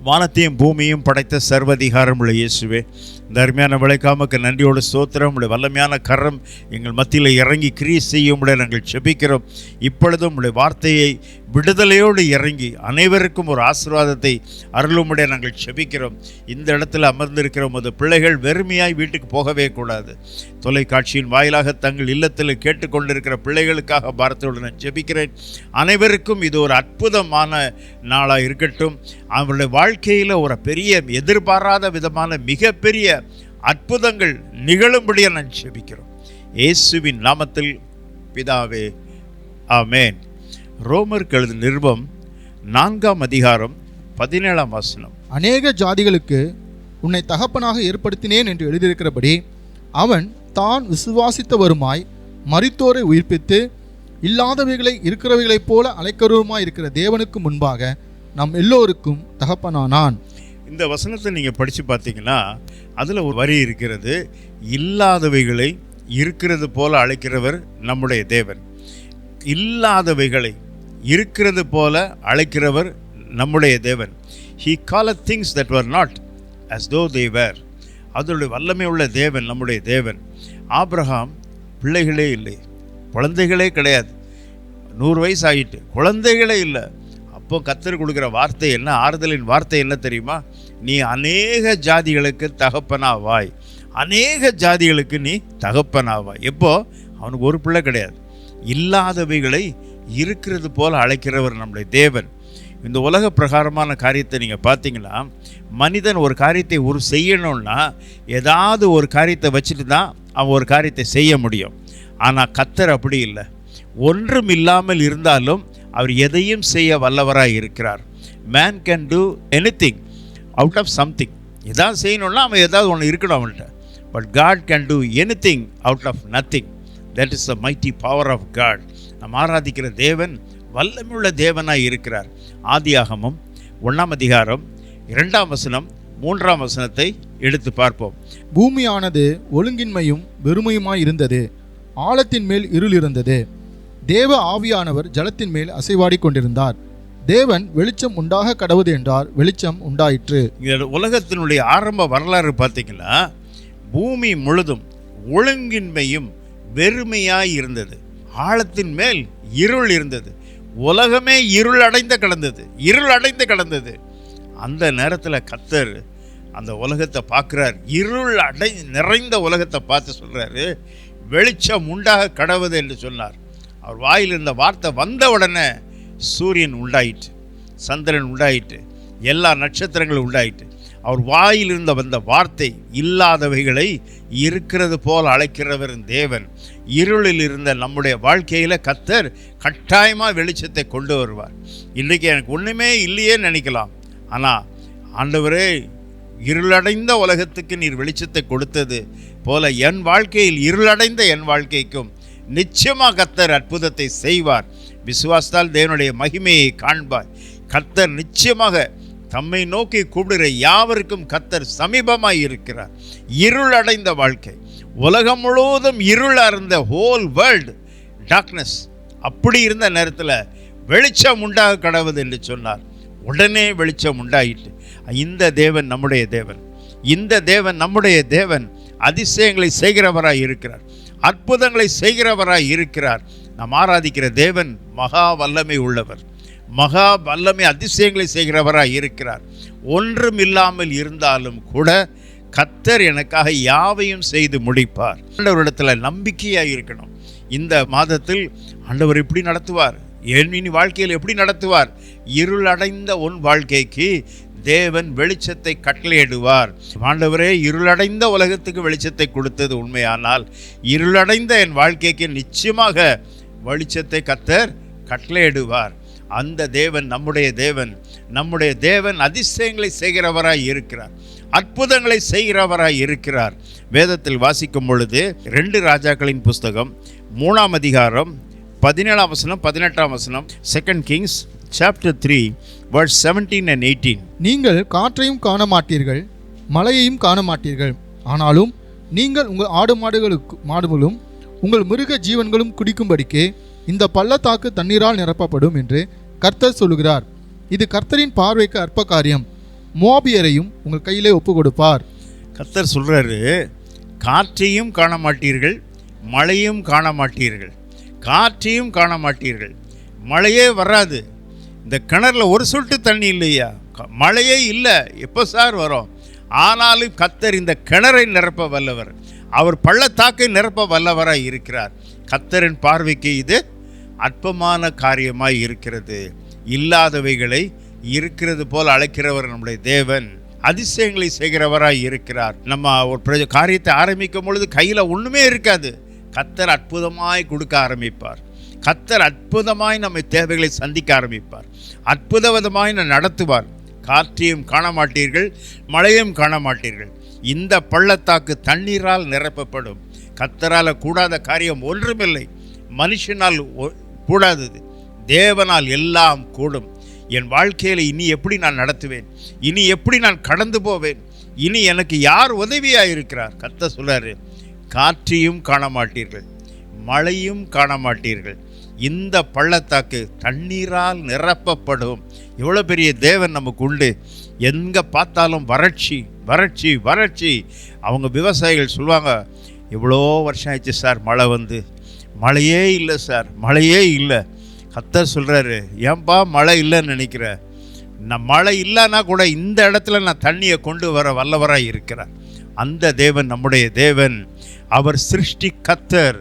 வானத்தையும் பூமியும் படைத்த சர்வதிகாரம் உள்ள இயேசுவே இந்த அருமையான விளைக்காமக்கு நன்றியோட சோத்திரம் உடைய வல்லமையான கரம் எங்கள் மத்தியில் இறங்கி கிரியை செய்யும்படி நாங்கள் செபிக்கிறோம் இப்பொழுதும் உடைய வார்த்தையை விடுதலையோடு இறங்கி அனைவருக்கும் ஒரு ஆசீர்வாதத்தை அருளுமுடைய நாங்கள் செபிக்கிறோம். இந்த இடத்துல அமர்ந்திருக்கிற உமது பிள்ளைகள் வெறுமையாய் வீட்டுக்கு போகவே கூடாது. தொலைக்காட்சியின் வாயிலாக தங்கள் இல்லத்தில் கேட்டுக்கொண்டிருக்கிற பிள்ளைகளுக்காக பாரத்தோடு நான் ஜெபிக்கிறேன் அனைவருக்கும் இது ஒரு அற்புதமான நாளாக இருக்கட்டும். அவருடைய வாழ்க்கையில் ஒரு பெரிய எதிர்பாராத விதமான மிகப்பெரிய அற்புதங்கள் நிகழும்படியாக நான் ஜெபிக்கிறோம் இயேசுவின் நாமத்தில் பிதாவே ஆமேன். ரோமருக்கு எழுது நிருபம் நான்காம் அதிகாரம் பதினேழாம் வசனம். அநேக ஜாதிகளுக்கு உன்னை தகப்பனாக ஏற்படுத்தினேன் என்று எழுதியிருக்கிறபடி அவன் தான் விசுவாசித்த வருமாய் மரித்தோரை உயிர்ப்பித்து இல்லாதவைகளை இருக்கிறவைகளைப் போல அலைக்கருவமாய் இருக்கிற தேவனுக்கு முன்பாக நம் எல்லோருக்கும் தகப்பனானான். இந்த வசனத்தை நீங்கள் படித்து பார்த்தீங்கன்னா அதில் ஒரு வரி இருக்கிறது இல்லாதவைகளை இருக்கிறது போல அழைக்கிறவர் நம்முடைய தேவன். இல்லாதவைகளை இருக்கிறது போல அழைக்கிறவர் நம்முடைய தேவன். He calls things that were not as though they were அதனுடைய வல்லமை உள்ள தேவன் நம்முடைய தேவன். ஆப்ரஹாம் பிள்ளைகளே இல்லை. குழந்தைகளே கிடையாது. நூறு வயசு ஆகிட்டு குழந்தைகளே இல்லை. அப்போ கத்தர் கொடுக்குற வார்த்தை என்ன? ஆறுதலின் வார்த்தை என்ன தெரியுமா? நீ அநேக ஜாதிகளுக்கு தகப்பனாவாய். அநேக ஜாதிகளுக்கு நீ தகப்பனாவாய். எப்போ? அவனுக்கு ஒரு பிள்ளை கிடையாது. இல்லாதவைகளை இருக்கிறது போல் அழைக்கிறவர் நம்முடைய தேவன். இந்த உலக பிரகாரமான காரியத்தை நீங்கள் பார்த்தீங்கன்னா மனிதன் ஒரு காரியத்தை ஒரு செய்யணும்னா ஏதாவது ஒரு காரியத்தை வச்சுட்டு தான் அவன் ஒரு காரியத்தை செய்ய முடியும். ஆனால் கத்தர் அப்படி இல்லை. ஒன்றும் இல்லாமல் இருந்தாலும் அவர் எதையும் செய்ய வல்லவராக இருக்கிறார். Man can do anything out of something எதாவது செய்யணும்னா அவன் ஏதாவது ஒன்று இருக்கணும் அவன்கிட்ட. But God can do anything out of nothing that is the mighty power of God நம்ம ஆராதிக்கிற தேவன் வல்லமையுள்ள தேவனாய் இருக்கிறார். ஆதியாகமம் ஒன்றாம் அதிகாரம் இரண்டாம் வசனம் மூன்றாம் வசனத்தை எடுத்து பார்ப்போம். பூமியானது ஒழுங்கின்மையும் வெறுமையுமாய் இருந்தது. ஆழத்தின் மேல் இருள் இருந்தது. தேவ ஆவியானவர் ஜலத்தின் மேல் அசைவாடிக் கொண்டிருந்தார். தேவன் வெளிச்சம் உண்டாக கடவுது என்றார். வெளிச்சம் உண்டாயிற்று. இந்த உலகத்தினுடைய ஆரம்ப வரலாறு பார்த்தீங்கன்னா பூமி முழுதும் ஒழுங்கின்மையும் வெறுமையாய் இருந்தது. ஆழத்தின் மேல் இருள் இருந்தது. உலகமே இருள் அடைந்து கிடந்தது. இருள் அடைந்து கிடந்தது. அந்த நேரத்தில் கத்தர் அந்த உலகத்தை பார்க்குறார். இருள் அடை நிறைந்த உலகத்தை பார்த்து சொல்கிறாரு வெளிச்சம் உண்டாக கடவுது என்று சொன்னார். அவர் வாயில் இருந்த வார்த்தை வந்த உடனே சூரியன் உண்டாயிற்று. சந்திரன் உண்டாயிற்று. எல்லா நட்சத்திரங்களும் உண்டாயிற்று. அவர் வாயில் இருந்த வந்த வார்த்தை இல்லாதவைகளை இருக்கிறது போல் அழைக்கிறவர் தேவன். இருளில் இருந்த நம்முடைய வாழ்க்கையில் கத்தர் கட்டாயமாக வெளிச்சத்தை கொண்டு வருவார். இன்றைக்கி எனக்கு ஒன்றுமே இல்லையே நினைக்கலாம். ஆனால் ஆண்டவரே இருளடைந்த உலகத்துக்கு நீர் வெளிச்சத்தை கொடுத்தது போல என் வாழ்க்கையில் இருளடைந்த என் வாழ்க்கைக்கும் நிச்சயமாக கத்தர் அற்புதத்தை செய்வார். விசுவாசத்தால் தேவனுடைய மகிமையை காண்பார். கத்தர் நிச்சயமாக தம்மை நோக்கி கூப்பிடுகிற யாவருக்கும் கத்தர் சமீபமாய் இருக்கிறார் இருள் அடைந்த வாழ்க்கை. உலகம் முழுவதும் இருள் இருந்த ஹோல் வேர்ல்டு டார்க்னஸ் அப்படி இருந்த நேரத்தில் வெளிச்சம் உண்டாக கடவுது என்று சொன்னார். உடனே வெளிச்சம் உண்டாயிட்டு இந்த தேவன் நம்முடைய தேவன். இந்த தேவன் நம்முடைய தேவன். அதிசயங்களை செய்கிறவராய் இருக்கிறார். அற்புதங்களை செய்கிறவராய் இருக்கிறார். நாம் ஆராதிக்கிற தேவன் மகா வல்லமை உள்ளவர். மகா வல்லமை அதிசயங்களை செய்கிறவராக இருக்கிறார். ஒன்றும் இல்லாமல் இருந்தாலும் கூட கத்தர் எனக்காக யாவையும் செய்து முடிப்பார். ஆண்டவரிடத்தில் நம்பிக்கையாக இருக்கணும். இந்த மாதத்தில் ஆண்டவர் எப்படி நடத்துவார். என் இனி வாழ்க்கையில் எப்படி நடத்துவார்? இருளடைந்த உன் வாழ்க்கைக்கு தேவன் வெளிச்சத்தை கட்டளையிடுவார். ஆண்டவரே இருளடைந்த உலகத்துக்கு வெளிச்சத்தை கொடுத்தது உண்மையானால் இருளடைந்த என் வாழ்க்கைக்கு நிச்சயமாக வெளிச்சத்தை கத்தர் கட்டளையிடுவார். அந்த தேவன் நம்முடைய தேவன். நம்முடைய தேவன் அதிசயங்களை செய்கிறவராய் இருக்கிறார். அற்புதங்களை செய்கிறவராய் இருக்கிறார். வேதத்தில் வாசிக்கும் பொழுது ரெண்டு ராஜாக்களின் புஸ்தகம் மூணாம் அதிகாரம் பதினேழாம் வசனம் பதினெட்டாம் வசனம் second Kings chapter three word seventeen and eighteen நீங்கள் காற்றையும் காண மாட்டீர்கள் மலையையும் காண மாட்டீர்கள் ஆனாலும் நீங்கள் உங்கள் ஆடு மாடுகளுக்கு மாடுகளும் உங்கள் மிருக ஜீவன்களும் குடிக்கும்படிக்கு இந்த பள்ளத்தாக்கு தண்ணீரால் நிரப்பப்படும் என்று கர்த்தர் சொல்லுகிறார். இது கர்த்தரின் பார்வைக்கு அற்ப காரியம் மோபியரையும் உங்கள் கையிலே ஒப்பு கொடுப்பார் கர்த்தர் சொல்கிறாரு காற்றையும் காண மாட்டீர்கள் மழையும் காண மாட்டீர்கள் காற்றையும் காண மாட்டீர்கள் மழையே வராது. இந்த கிணறுல ஒரு சொட்டு தண்ணி இல்லையா? க- மழையே இல்லை. எப்போ சார் வரும்? ஆனாலும் கத்தர் இந்த கிணறை நிரப்ப வல்லவர். அவர் பள்ளத்தாக்கை நிரப்ப வல்லவராக இருக்கிறார். கத்தரின் பார்வைக்கு இது அற்பமான காரியமாய் இருக்கிறது. இல்லாதவைகளை இருக்கிறது போல் அழைக்கிறவர் நம்முடைய தேவன். அதிசயங்களை செய்கிறவராய் இருக்கிறார். நம்ம ஒரு பிரஜ- காரியத்தை ஆரம்பிக்கும் பொழுது கையில் ஒன்றுமே இருக்காது. கத்தர் அற்புதமாய் கொடுக்க ஆரம்பிப்பார். கத்தர் அற்புதமாய் நம்மை தேவைகளை சந்திக்க ஆரம்பிப்பார். அற்புத விதமாய் நடத்துவார். காற்றையும் காண மாட்டீர்கள் மழையும் காண மாட்டீர்கள் இந்த பள்ளத்தாக்கு தண்ணீரால் நிரப்பப்படும். கத்தரால் கூடாத காரியம் ஒன்றுமில்லை. மனுஷனால் ஒ- கூடாதது. தேவனால் எல்லாம் கூடும். என் வாழ்க்கையில் இனி எப்படி நான் நடத்துவேன்? இனி எப்படி நான் கடந்து போவேன்? இனி எனக்கு யார் உதவியாக இருக்கிறார் கத்த சொல்கிறாரு காற்றையும் காண மாட்டீர்கள் மழையும் காண மாட்டீர்கள் இந்த பள்ளத்தாக்கு தண்ணீரால் நிரப்பப்படும். எவ்வளோ பெரிய தேவன் நமக்கு உண்டு. எங்கே பார்த்தாலும் வறட்சி வறட்சி வறட்சி. அவங்க விவசாயிகள் சொல்லுவாங்க எவ்வளோ வருஷம் ஆயிடுச்சு சார் மழை வந்து. மழையே இல்லை சார் மழையே இல்லை. கத்தர் சொல்கிறாரு ஏன்பா மழை இல்லைன்னு நினைக்கிற? நான் மழை இல்லைன்னா கூட இந்த இடத்துல நான் தண்ணியை கொண்டு வர வல்லவராக இருக்கிறேன். அந்த தேவன் நம்முடைய தேவன். அவர் சிருஷ்டி கத்தர்.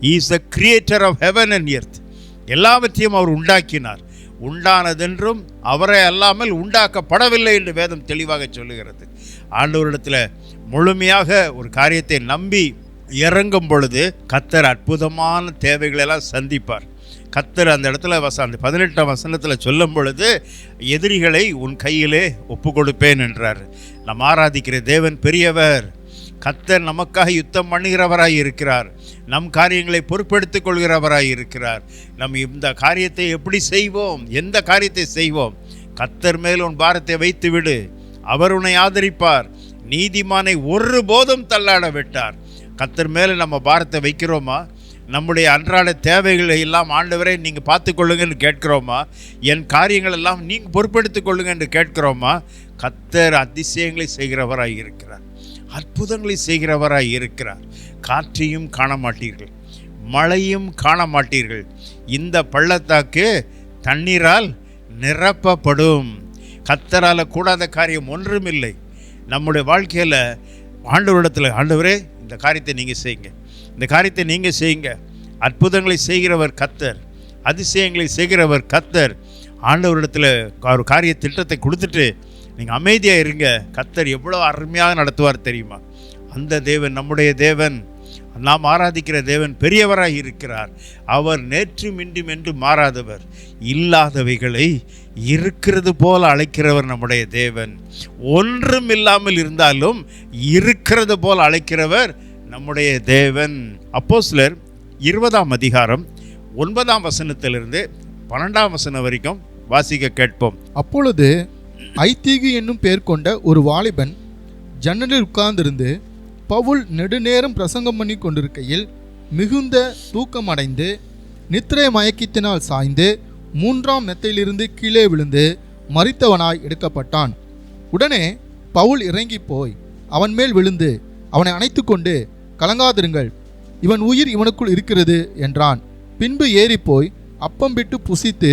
Is the creator of heaven and earth எல்லாவற்றையும் அவர் உண்டாக்கினார். உண்டானதென்றும் அவரை அல்லாமல் உண்டாக்கப்படவில்லை என்று வேதம் தெளிவாக சொல்லுகிறது. ஆண்டவரிடத்தில் முழுமையாக ஒரு காரியத்தை நம்பி இறங்கும் பொழுது கத்தர் அற்புதமான தேவைகளெல்லாம் சந்திப்பார். கத்தர் அந்த இடத்துல வச அந்த பதினெட்டாம் வசனத்தில் சொல்லும் பொழுது எதிரிகளை உன் கையிலே ஒப்பு கொடுப்பேன் என்றார். நம் ஆராதிக்கிற தேவன் பெரியவர். கத்தர் நமக்காக யுத்தம் பண்ணுகிறவராய் இருக்கிறார். நம் காரியங்களை பொறுப்பெடுத்துக் கொள்கிறவராய் இருக்கிறார். நம் இந்த காரியத்தை எப்படி செய்வோம்? எந்த காரியத்தை செய்வோம்? கத்தர் மேல் உன் பாரத்தை வைத்து விடு அவர் உன்னை ஆதரிப்பார். நீதிமானை ஒருபோதும் தள்ளாட விட்டார். கத்தர் மேலே நம்ம பாரத்தை வைக்கிறோமா? நம்முடைய அன்றாட தேவைகளை எல்லாம் ஆண்டவரே நீங்கள் பார்த்துக்கொள்ளுங்கன்னு கேட்கிறோமா? என் காரியங்கள் எல்லாம் நீங்கள் பொறுப்பெடுத்துக் கொள்ளுங்கன்னு என்று கேட்கிறோமா? கத்தர் அதிசயங்களை செய்கிறவராக இருக்கிறார். அற்புதங்களை செய்கிறவராக இருக்கிறார். காற்றையும் காண மாட்டீர்கள் மழையும் காண மாட்டீர்கள் இந்த பள்ளத்தாக்கு தண்ணீரால் நிரப்பப்படும். கத்தரால் கூடாத காரியம் ஒன்றுமில்லை. நம்முடைய வாழ்க்கையில் ஆண்டவரிடத்தில் ஆண்டவரே இந்த காரியத்தை நீங்கள் செய்யுங்க. இந்த காரியத்தை நீங்கள் செய்யுங்க. அற்புதங்களை செய்கிறவர் கத்தர் அதிசயங்களை செய்கிறவர் கத்தர் ஆண்டவரிடத்தில் ஒரு காரிய திட்டத்தை கொடுத்துட்டு நீங்கள் அமைதியாக இருங்க. கத்தர் எவ்வளோ அருமையாக நடத்துவார் தெரியுமா? அந்த தேவன் நம்முடைய தேவன். நாம் ஆராதிக்கிற தேவன் பெரியவராக இருக்கிறார். அவர் நேற்று மின்றும் என்று மாறாதவர். இல்லாதவைகளை இருக்கிறது போல அழைக்கிறவர் நம்முடைய தேவன். ஒன்றும் இல்லாமல் இருந்தாலும் இருக்கிறது போல் அழைக்கிறவர் நம்முடைய தேவன் அப்போஸ்லர் இருபதாம் அதிகாரம் ஒன்பதாம் வசனத்திலிருந்து பன்னெண்டாம் வசனம் வரைக்கும் வாசிக்க கேட்போம். அப்பொழுது ஐத்தீகு என்னும் பேர் கொண்ட ஒரு வாலிபன் ஜன்னலில் உட்கார்ந்திருந்து பவுல் நெடுநேரம் பிரசங்கம் பண்ணி கொண்டிருக்கையில் மிகுந்த தூக்கமடைந்து நித்திரை மயக்கத்தினால் சாய்ந்து மூன்றாம் மெத்தையிலிருந்து கீழே விழுந்து மறித்தவனாய் எடுக்கப்பட்டான். உடனே பவுல் இறங்கி போய் அவன் மேல் விழுந்து அவனை அணைத்துக்கொண்டு கலங்காதிருங்கள். இவன் உயிர் இவனுக்குள் இருக்கிறது என்றான். பின்பு ஏறிப்போய் அப்பம் விட்டு புசித்து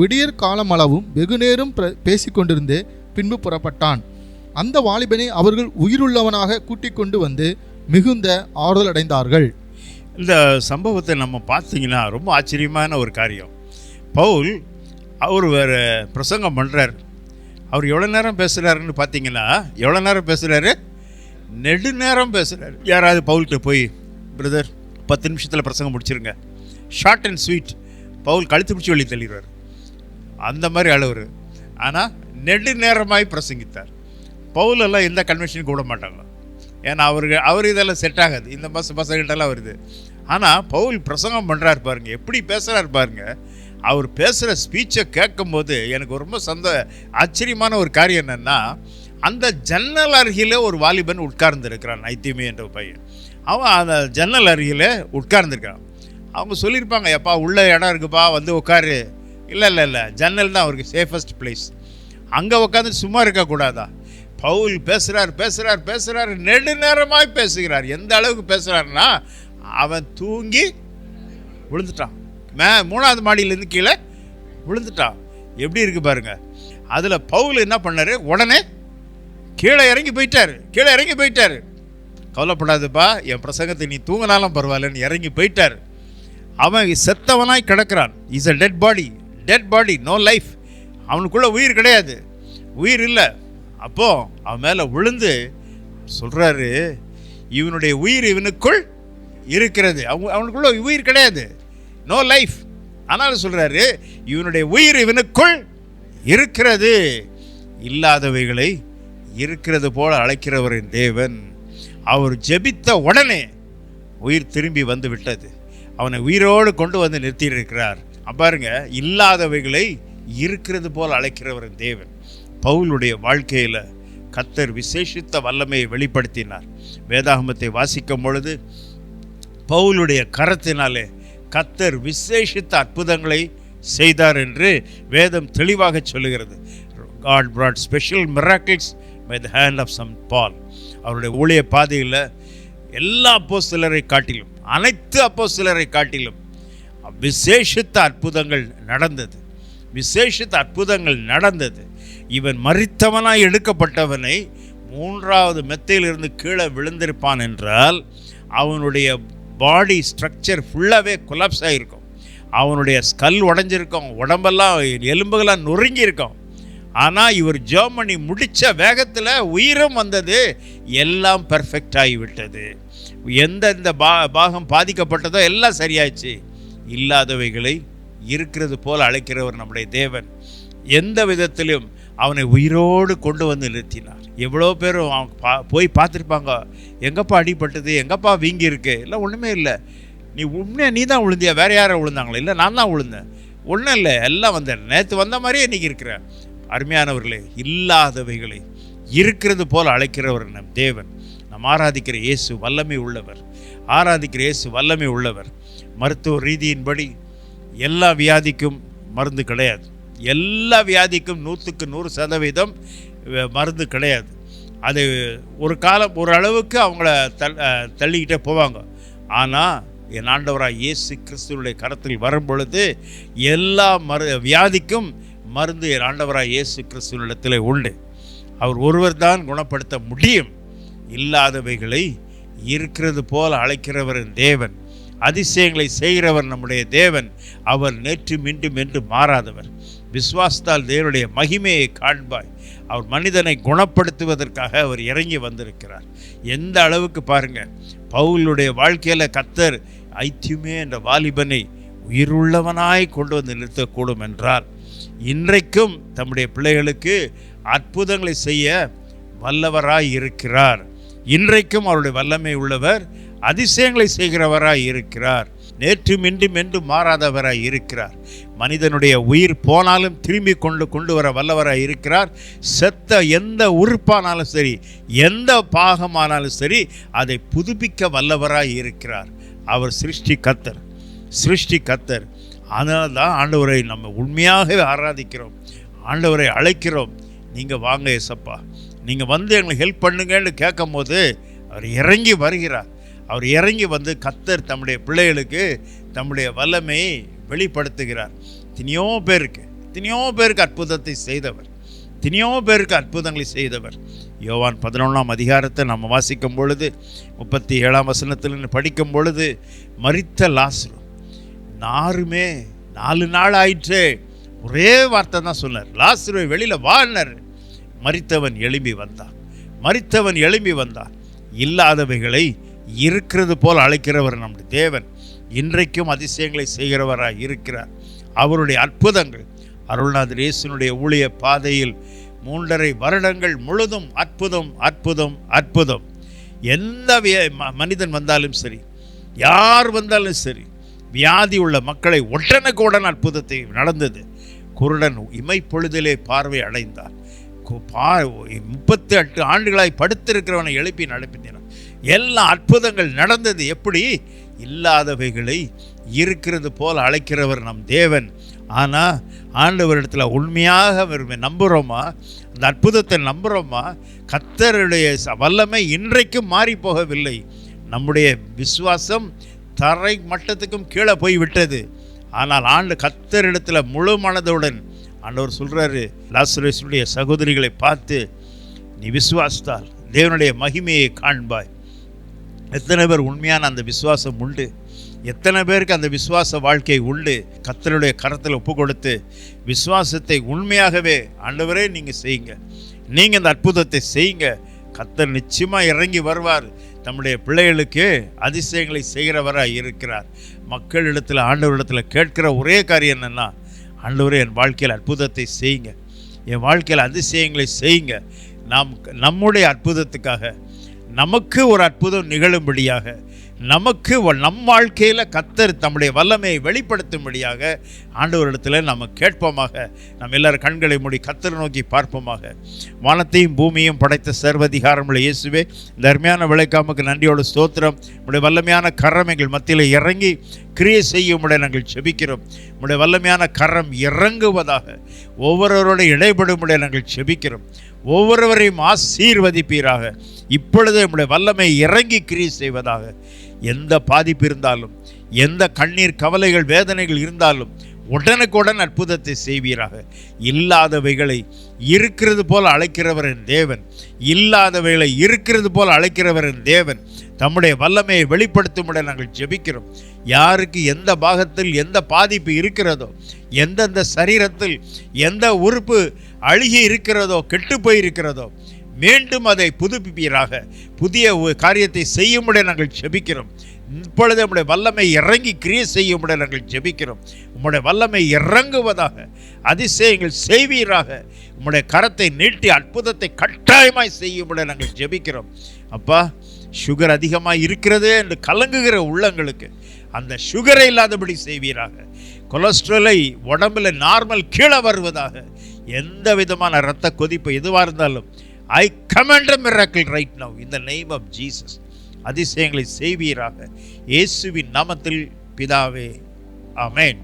விடியற் காலமளவும் வெகுநேரம் பேசிக்கொண்டிருந்து பின்பு புறப்பட்டான். அந்த வாலிபனை அவர்கள் உயிருள்ளவனாக கூட்டிக் கொண்டு வந்து மிகுந்த ஆறுதல் அடைந்தார்கள். இந்த சம்பவத்தை நம்ம பார்த்தீங்கன்னா ரொம்ப ஆச்சரியமான ஒரு காரியம். பவுல் அவர் வேறு பிரசங்கம் பண்ணுறார் அவர் எவ்வளோ நேரம் பேசுகிறாருன்னு பார்த்தீங்கன்னா எவ்வளோ நேரம் பேசுகிறாரு நெடுநேரம் பேசுகிறார் யாராவது பவுல்கிட்ட போய் பிரதர் பத்து நிமிஷத்தில் பிரசங்கம் முடிச்சிருங்க. ஷார்ட் அண்ட் ஸ்வீட் பவுல் கழுத்து பிடிச்சி வழி தள்ளிடுவார். அந்த மாதிரி அளவர் ஆனால் நெடுநேரமாய் பிரசங்கித்தார். பவுல் எல்லாம் எந்த கன்வென்ஷனுக்கு விட மாட்டாங்க ஏன்னா அவருக்கு அவர் இதெல்லாம் செட் ஆகாது. இந்த பஸ் பசங்கள்ட்டெல்லாம் வருது. ஆனால் பவுல் பிரசங்கம் பண்ணுறாரு பாருங்க. எப்படி பேசுகிறாரு பாருங்க. அவர் பேசுகிற ஸ்பீச்சை கேட்கும்போது எனக்கு ரொம்ப சந்த ஆச்சரியமான ஒரு காரியம் என்னென்னா அந்த ஜன்னல் அருகிலே ஒரு வாலிபன் உட்கார்ந்துருக்கிறான் ஐத்தியமே என்ற பையன். அவன் அந்த ஜன்னல் அருகில் உட்கார்ந்துருக்கான் அவங்க சொல்லியிருப்பாங்க எப்பா உள்ள இடம் இருக்குப்பா வந்து உட்காரு. இல்லை இல்லை இல்லை ஜன்னல் தான் அவருக்கு சேஃபஸ்ட் பிளேஸ் அங்கே உட்காந்து சும்மா இருக்கக்கூடாதா பவுல் பேசுகிறார் பேசுகிறார் பேசுகிறார் நெடுநேரமாய் பேசுகிறார். எந்த அளவுக்கு பேசுகிறாருன்னா அவன் தூங்கி விழுந்துட்டான். மே மூணாவது மாடியிலேருந்து கீழே விழுந்துட்டான். எப்படி இருக்கு பாருங்க. அதில் பவுல் என்ன பண்ணார்? உடனே கீழே இறங்கி போயிட்டாரு. கீழே இறங்கி போயிட்டாரு. கவலைப்படாதுப்பா என் பிரசங்கத்தை நீ தூங்கினாலும் பரவாயில்லன்னு இறங்கி போயிட்டார். அவன் செத்தவனாய் கிடக்கிறான். Is a dead body dead body no life அவனுக்குள்ளே உயிர் கிடையாது. உயிர் இல்லை. அப்போது அவன் மேலே விழுந்து சொல்கிறாரு இவனுடைய உயிர் இவனுக்குள் இருக்கிறது. அவன் அவனுக்குள்ள உயிர் கிடையாது. நோ லைஃப் ஆனாலும் சொல்கிறாரு இவனுடைய உயிர் இவனுக்குள் இருக்கிறது. இல்லாதவைகளை இருக்கிறது போல அழைக்கிறவரின் தேவன் அவர் ஜெபித்த உடனே உயிர் திரும்பி வந்து விட்டது. அவனை உயிரோடு கொண்டு வந்து நிறுத்தியிருக்கிறார். பாருங்க இல்லாதவைகளை இருக்கிறது போல் அழைக்கிறவரின் தேவன். பவுலுடைய வாழ்க்கையில் கத்தர் விசேஷித்த வல்லமையை வெளிப்படுத்தினார். வேதாகமத்தை வாசிக்கும் பொழுது பவுலுடைய கரத்தினாலே கத்தர் விசேஷித்த அற்புதங்களை செய்தார் என்று வேதம் தெளிவாக சொல்லுகிறது. God brought special miracles by the hand of some Paul அவருடைய ஊழிய பாதையில் எல்லா அப்போஸ்தலரை காட்டிலும் அனைத்து அப்போஸ்தலரை காட்டிலும் விசேஷித்த அற்புதங்கள் நடந்தது. விசேஷித்த அற்புதங்கள் நடந்தது. இவன் மறித்தவனாய் எடுக்கப்பட்டவனை மூன்றாவது மெத்தையிலிருந்து கீழே விழுந்திருப்பான் என்றால் அவனுடைய பாடி ஸ்ட்ரக்சர் ஃபுல்லாகவே கொலாப்ஸ் ஆகிருக்கும் அவனுடைய ஸ்கல் உடஞ்சிருக்கும் உடம்பெல்லாம் எலும்புகளாக நொறுங்கி இருக்கும் ஆனால் இவர் ஜெர்மனி முடித்த வேகத்தில் உயிரும் வந்தது. எல்லாம் பெர்ஃபெக்ட் ஆகிவிட்டது எந்தெந்த பா பாகம் பாதிக்கப்பட்டதோ எல்லாம் சரியாச்சு இல்லாதவைகளை இருக்கிறது போல் அழைக்கிறவர் நம்முடைய தேவன். எந்த விதத்திலும் அவனை உயிரோடு கொண்டு வந்து நிறுத்தினார். எவ்வளோ பேரும் அவங்க பா போய் பார்த்துருப்பாங்க. எங்கப்பா அடிபட்டது? எங்கப்பா வீங்கியிருக்கு இல்லை ஒன்றுமே இல்லை. நீ உண்மையாக நீ தான் விழுந்தியா வேறு யாரும் விழுந்தாங்களே இல்லை நான் தான் விழுந்தேன் ஒன்றும் இல்லை எல்லாம் வந்தேன். நேற்று வந்த மாதிரியே இன்றைக்கி இருக்கிறேன் அருமையானவர்களே இல்லாதவைகளை இருக்கிறது போல் அழைக்கிறவர் நம் தேவன். நாம் ஆராதிக்கிற இயேசு வல்லமை உள்ளவர். ஆராதிக்கிற இயேசு வல்லமை உள்ளவர். மருத்துவ ரீதியின்படி எல்லா வியாதிக்கும் மருந்து கிடையாது. எல்லா வியாதிக்கும் நூற்றுக்கு நூறு சதவீதம் மருந்து கிடையாது. அது ஒரு காலம் ஓரளவுக்கு அவங்கள தள் தள்ளிக்கிட்டே போவாங்க. ஆனால் என் ஆண்டவராக இயேசு கிறிஸ்துவனுடைய கரத்தில் வரும் பொழுது எல்லா மரு வியாதிக்கும் மருந்து என் ஆண்டவராக இயேசு கிறிஸ்துவனிடத்தில் உண்டு. அவர் ஒருவர் தான் குணப்படுத்த முடியும். இல்லாதவைகளை இருக்கிறது போல அழைக்கிறவரின் தேவன். அதிசயங்களை செய்கிறவர் நம்முடைய தேவன். அவர் நேற்று மீண்டும் என்று மாறாதவர். விஸ்வாசத்தால் தேவனுடைய மகிமையை காண்பாய். அவர் மனிதனை குணப்படுத்துவதற்காக அவர் இறங்கி வந்திருக்கிறார். எந்த அளவுக்கு பாருங்கள் பவுலுடைய வாழ்க்கையில் கத்தர் ஐத்தியுமே என்ற வாலிபனை உயிருள்ளவனாய் கொண்டு வந்து நிறுத்தக்கூடும் என்றார். இன்றைக்கும் தம்முடைய பிள்ளைகளுக்கு அற்புதங்களை செய்ய வல்லவராய் இருக்கிறார். இன்றைக்கும் அவருடைய வல்லமை உள்ளவர் அதிசயங்களை செய்கிறவராய் இருக்கிறார். நேற்று மின்றும் என்று மாறாதவராய் இருக்கிறார். மனிதனுடைய உயிர் போனாலும் திரும்பி கொண்டு கொண்டு வர வல்லவராய் இருக்கிறார். செத்த எந்த உறுப்பானாலும் சரி எந்த பாகமானாலும் சரி அதை புதுப்பிக்க வல்லவராய் இருக்கிறார். அவர் சிருஷ்டி கத்தர் சிருஷ்டி கத்தர் அதனால தான் ஆண்டவரை நம்ம உண்மையாகவே ஆராதிக்கிறோம். ஆண்டவரை அழைக்கிறோம். நீங்கள் வாங்க ஏசப்பா. நீங்கள் வந்து எங்களுக்கு ஹெல்ப் பண்ணுங்கன்னு கேட்கும் போது அவர் இறங்கி வருகிறார். அவர் இறங்கி வந்து கத்தர் தம்முடைய பிள்ளைகளுக்கு தம்முடைய வல்லமையை வெளிப்படுத்துகிறார். தினியோ பேருக்கு தினியோ பேருக்கு அற்புதத்தை செய்தவர். தினியோ பேருக்கு அற்புதங்களை செய்தவர். யோவான் பதினொன்றாம் அதிகாரத்தை நம்ம வாசிக்கும் பொழுது முப்பத்தி ஏழாம் வசனத்தில் படிக்கும் பொழுது மறித்த லாஸ்ரு நாருமே நாலு நாள் ஆயிற்றே ஒரே வார்த்தை தான் சொன்னார். லாஸ்ருவை வெளியில் வாழ்னர் மரித்தவன் எழும்பி வந்தான். மரித்தவன் எழும்பி வந்தான். இல்லாதவைகளை இருக்கிறது போல் அழைக்கிறவர் நம்முடைய தேவன். இன்றைக்கும் அதிசயங்களை செய்கிறவராக இருக்கிறார். அவருடைய அற்புதங்கள். அருள்நாதர் இயேசுனுடைய ஊழிய பாதையில் மூன்றரை வருடங்கள் முழுதும் அற்புதம் அற்புதம் அற்புதம். எந்த ம- மனிதன் வந்தாலும் சரி யார் வந்தாலும் சரி வியாதி உள்ள மக்களை உடனுக்குடன் அற்புதத்தை நடந்தது. குருடன் இமைப்பொழுதிலே பார்வை அடைந்தார். கு- பா முப்பத்தி எட்டு ஆண்டுகளாய் படுத்திருக்கிறவனை எழுப்பி நடப்பினார் எல்லா அற்புதங்கள் நடந்தது எப்படி? இல்லாதவைகளை இருக்கிறது போல் அழைக்கிறவர் நம் தேவன். ஆனால் ஆண்டவரிடத்தில் உண்மையாக விரும்பி நம்புகிறோமா அந்த அற்புதத்தை நம்புகிறோமா கத்தருடைய ச- வல்லமை இன்றைக்கும் மாறி போகவில்லை நம்முடைய விசுவாசம் தரை மட்டத்துக்கும் கீழே போய் விட்டது. ஆனால் ஆண்டு கத்தரிடத்தில் முழு மனதுடன் ஆண்டவர் சொல்கிறாரு லாசுரேசனுடைய சகோதரிகளை பார்த்து நீ விசுவாசித்தால் தேவனுடைய மகிமையை காண்பாய். எத்தனை பேர் உண்மையான அந்த விசுவாசம் உண்டு. எத்தனை பேருக்கு அந்த விசுவாச வாழ்க்கை உண்டு. கத்தருடைய கரத்தில் ஒப்பு கொடுத்து விசுவாசத்தை உண்மையாகவே ஆண்டவரே நீங்கள் செய்யுங்க. நீங்கள் அந்த அற்புதத்தை செய்யுங்க. கத்தர் நிச்சயமாக இறங்கி வருவார். நம்முடைய பிள்ளைகளுக்கு அதிசயங்களை செய்கிறவராக இருக்கிறார். மக்களிடத்தில் ஆண்டவரிடத்தில் கேட்கிற ஒரே காரியம் என்னென்னா ஆண்டவரே என் வாழ்க்கையில் அற்புதத்தை செய்யுங்க. என் வாழ்க்கையில் அதிசயங்களை செய்யுங்க. நாம் நம்முடைய அற்புதத்துக்காக நமக்கு ஒரு அற்புதம் நிகழும்படியாக நமக்கு நம் வாழ்க்கையில் கத்தர் தம்முடைய வல்லமையை வெளிப்படுத்தும்படியாக ஆண்டவரிடத்தில் நம்ம கேட்போமாக. நம்ம எல்லாரும் கண்களை மூடி கத்தர் நோக்கி பார்ப்போமாக. வானத்தையும் பூமியும் படைத்த சர்வதிகாரமுள்ள இயேசுவே இந்த அருமையான நன்றியோட ஸ்தோத்திரம். உடைய வல்லமையான கரம் எங்கள் மத்தியில் இறங்கி கிரியை செய்யும்படி நாங்கள் செபிக்கிறோம். உடைய வல்லமையான கரம் இறங்குவதாக ஒவ்வொருவரோட இடைபடும் உடைய நாங்கள் செபிக்கிறோம். ஒவ்வொருவரையும் ஆசீர்வதிப்பீராக. இப்பொழுது நம்முடைய வல்லமை இறங்கி கிரியை செய்வதாக. எந்த பாதிப்பு இருந்தாலும் எந்த கண்ணீர் கவலைகள் வேதனைகள் இருந்தாலும் உடனுக்குடன் அற்புதத்தை செய்வீராக. இல்லாதவைகளை இருக்கிறது போல் அழைக்கிறவரின் தேவன். இல்லாதவைகளை இருக்கிறது போல் அழைக்கிறவரின் தேவன். தம்முடைய வல்லமையை வெளிப்படுத்தும்படி நாங்கள் ஜெபிக்கிறோம். யாருக்கு எந்த பாகத்தில் எந்த பாதிப்பு இருக்கிறதோ எந்தெந்த சரீரத்தில் எந்த உறுப்பு அழுகி இருக்கிறதோ கெட்டு போயிருக்கிறதோ மீண்டும் அதை புதுப்பிப்பீராக. புதிய காரியத்தை செய்யும்படி நாங்கள் ஜெபிக்கிறோம். இப்பொழுது உம்முடைய வல்லமை இறங்கி கிரியை செய்யும்படி நாங்கள் ஜெபிக்கிறோம். உம்முடைய வல்லமை இறங்குவதாக அதிசயங்கள் செய்வீராக. உம்முடைய கரத்தை நீட்டி அற்புதத்தை கட்டாயமாய் செய்யும்படி நாங்கள் ஜெபிக்கிறோம். அப்பா சுகர் அதிகமாக இருக்கிறது என்று கலங்குகிற உள்ளங்களுக்கு அந்த சுகரை இல்லாதபடி செய்வீராக. கொலஸ்ட்ரலை உடம்புல நார்மல் கீழே வருவதாக எந்த விதமான இரத்த கொதிப்பு எதுவாக இருந்தாலும் I command miracle right now இந்த நேம் ஆஃப் ஜீசஸ் அதிசயங்களை செய்வீராக. இயேசுவின் நாமத்தில் பிதாவே. அமேன்